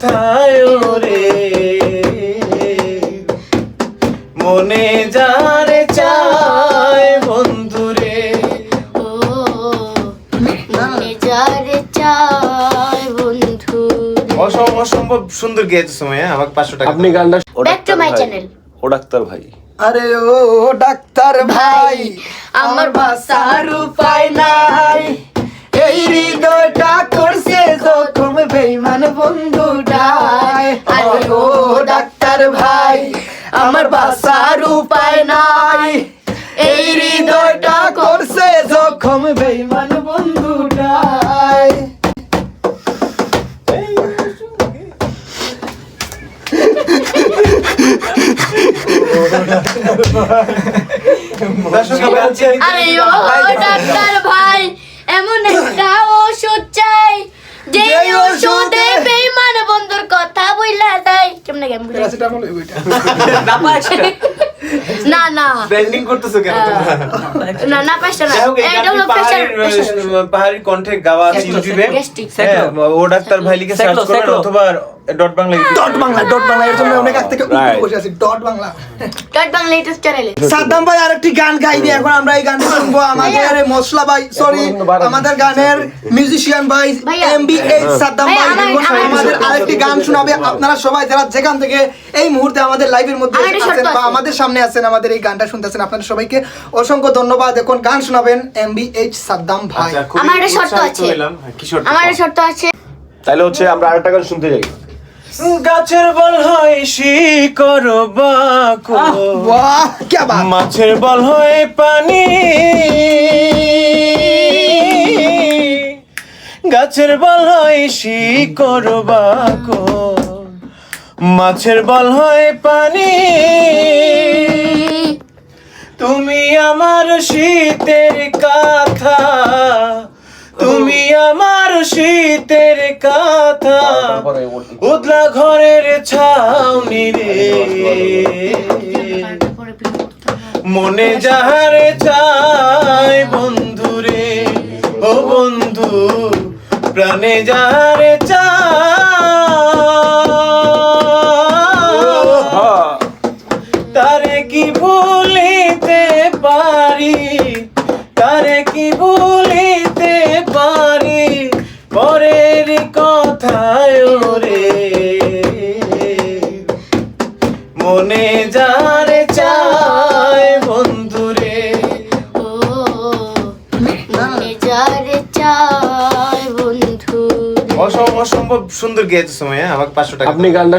কথায় ওরে? মনে যারে চায় বন্ধুরে ও মনে যারে চায় বন্ধু অসম অসম্ভব সুন্দর গেয়েছে সময়? আমাকে পাঁচশো টাকা আপনি গানটা ও ব্যাক টু ডাক্তার মাই ভাই। চ্যানেল ও ডাক্তার ভাই। আরে ও ডাক্তার ভাই আমার বাসার উপায় নাই। এই হৃদয়টা করছে জখম বেইমান বন্ধুটাই আমার বাসার উপায় নাই। এই হৃদয়টা করছে জখম বেইমান বন্ধুটাই। আরে ও ডাক্তার ভাই এমন একটা কেমনে গেম বলে? প্যারাসিটামল বইটা না না। ব্র্যান্ডিং করতেছো কেন তোমরা? না না পাঁচটা না। এটা হলো পাহাড়ির কণ্ঠে গাওয়া হ্যাঁ, ও ডাক্তার ভাই লিখে সার্চ অথবা dot Bangla dot Bangla dot Bangla এর জন্য অনেক আগ থেকে উপরে বসে আছি dot Bangla. Dot Bangla YouTube চ্যানেলে সাদ্দাম ভাই আরেকটি গান গাইবে এখন আমরা এই গানটা শুনব। আমাদের মশলা ভাই সরি আমাদের গানের মিউজিশিয়ান ভাই। এমবি এইচ সাদ্দাম ভাই আমাদের আরেকটি গান শোনাবে আপনারা সবাই যারা যেখান থেকে এই মুহূর্তে আমাদের লাইভের মধ্যে আছেন বা আমাদের সামনে আছেন। আমাদের এই গানটা শুনতেছেন আপনাদের সবাইকে। অসংখ্য ধন্যবাদ। এখন গান শোনাবেন এমবি এইচ সাদ্দাম ভাই। আচ্ছা, আমার একটা শর্ত আছে। হ্যাঁ? আমার শর্ত আছে। তাহলে হচ্ছে আমরা আরেকটা গান শুনতে যাই। গাছের বল হয় বাত মাছের বল হয় পানি। গাছের বল হয় বাকো মাছের বল হয় পানি। শীতের কাথা, তুমি আমার শীতের কাথা। উদলা ঘরের ছাউনি রে। মনে যাহারে চায় বন্ধু রে ও বন্ধু, প্রাণে যাহারে চায় কি ভুলিতে পারি পরের কথায় ওরে। মনে যারে চায় বন্ধুরে ও মনে যারে চায় বন্ধু অসম অসম্ভব সুন্দর গেয়েছে সময় হ্যাঁ? আমাকে পাঁচশো টাকা। আপনি গানটা